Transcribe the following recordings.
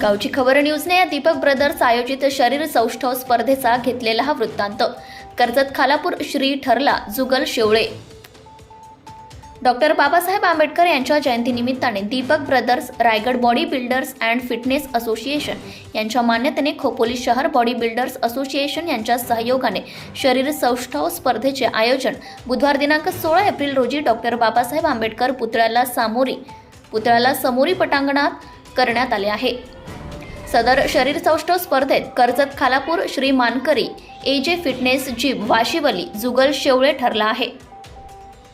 गावची खबर न्यूजने या दीपक ब्रदर्स आयोजित शरीर सौष्ठव स्पर्धेचा घेतलेला हा वृत्तांत. कर्जत खालापूर श्री ठरला जुगल शेवळे. डॉक्टर बाबासाहेब आंबेडकर यांच्या जयंतीनिमित्ताने Deepak brothers Raigad body builders and fitness association यांच्या मान्यतेने खोपोली शहर बॉडी बिल्डर्स असोसिएशन यांच्या सहयोगाने शरीर सौष्ठव स्पर्धेचे आयोजन बुधवार दिनांक सोळा एप्रिल रोजी डॉक्टर बाबासाहेब आंबेडकर पुतळ्याला सामोरी पुतळ्याला समोरी पटांगणात करण्यात आले आहे. सदर शरीरसौष्ठव स्पर्धेत कर्जत खालापूर श्री मानकरी ए जे फिटनेस जिम वाशिवली जुगल शेवळे ठरला आहे.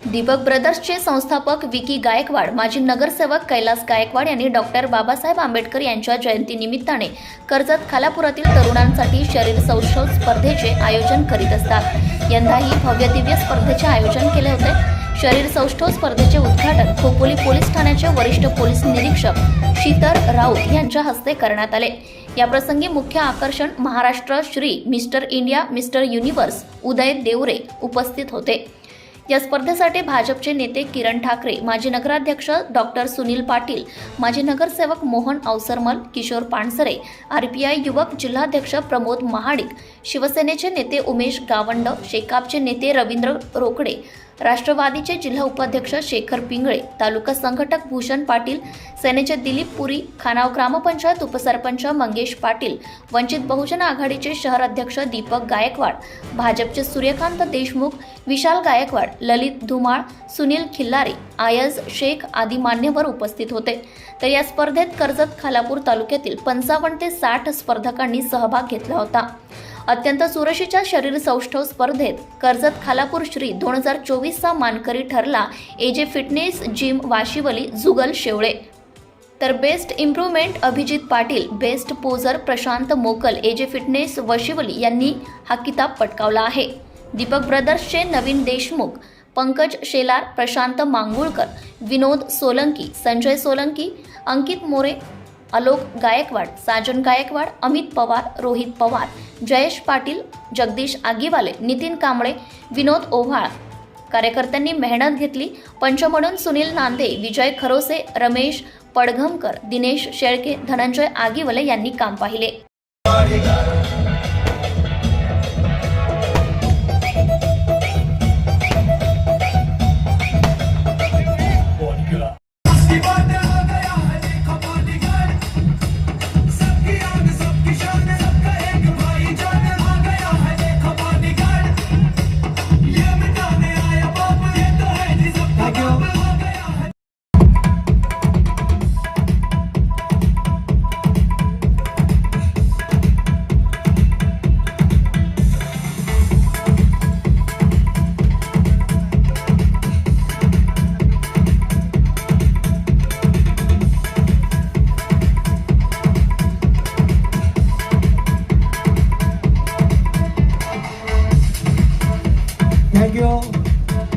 दीपक ब्रदर्सचे संस्थापक विकी गायकवाड माजी नगरसेवक कैलास गायकवाड यांनी डॉक्टर बाबासाहेब आंबेडकर यांच्या जयंतीनिमित्ताने कर्जत खालापुरातील तरुणांसाठी शरीर सौष्ठव स्पर्धेचे आयोजन करीत असतात. यंदाही भव्य दिव्य स्पर्धेचे आयोजन केले होते. शरीर सौष्ठव स्पर्धेचे उद्घाटन खोपोली पोलीस ठाण्याचे वरिष्ठ पोलीस निरीक्षक शीतर राऊत यांच्या हस्ते करण्यात आले. याप्रसंगी मुख्य आकर्षण Maharashtra Shri mister India mister universe Uday Deore उपस्थित होते. या स्पर्धेसाठी भाजपचे नेते किरण ठाकरे माजी नगराध्यक्ष डॉक्टर सुनील पाटील माजी नगरसेवक मोहन अवसरमल किशोर पानसरे आरपीआय युवक जिल्हाध्यक्ष प्रमोद महाडिक शिवसेनेचे नेते उमेश गावंड शेकापचे नेते रवींद्र रोकडे राष्ट्रवादीचे जिल्हा उपाध्यक्ष शेखर पिंगळे तालुका संघटक भूषण पाटील सेनेचे दिलीप पुरी खानाव ग्रामपंचायत उपसरपंच मंगेश पाटील वंचित बहुजन आघाडीचे शहर अध्यक्ष दीपक गायकवाड भाजपचे सूर्यकांत देशमुख विशाल गायकवाड ललित धुमाळ सुनील खिल्लारे आयज शेख आदी मान्यवर उपस्थित होते. तर या स्पर्धेत कर्जत खालापूर तालुक्यातील पंचावन्न ते साठ स्पर्धकांनी सहभाग घेतला होता. अत्यंत चुरशीच्या शरीर सौष्ठव स्पर्धेत कर्जत खालापूर श्री दोन हजार चोवीसचा मानकरी ठरला AJ fitness gym Vashivali Jugal Shewale. तर best improvement Abhijit Patil best poser Prashant Mokal AJ fitness वशिवली यांनी हा किताब पटकावला आहे. दीपक ब्रदर्सचे नवीन देशमुख पंकज शेलार प्रशांत मांगुळकर विनोद सोलंकी संजय सोलंकी अंकित मोरे अलोक गायकवाड साजन गायकवाड अमित पवार रोहित पवार जयेश पाटील जगदीश आगीवाले नितीन कांबळे विनोद ओव्हाळ. कार्यकर्त्यांनी मेहनत घेतली. पंच म्हणून सुनील नांदे विजय खरोसे रमेश पडघमकर दिनेश शेळके धनंजय आगीवले यांनी काम पाहिले.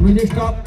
Will you stop?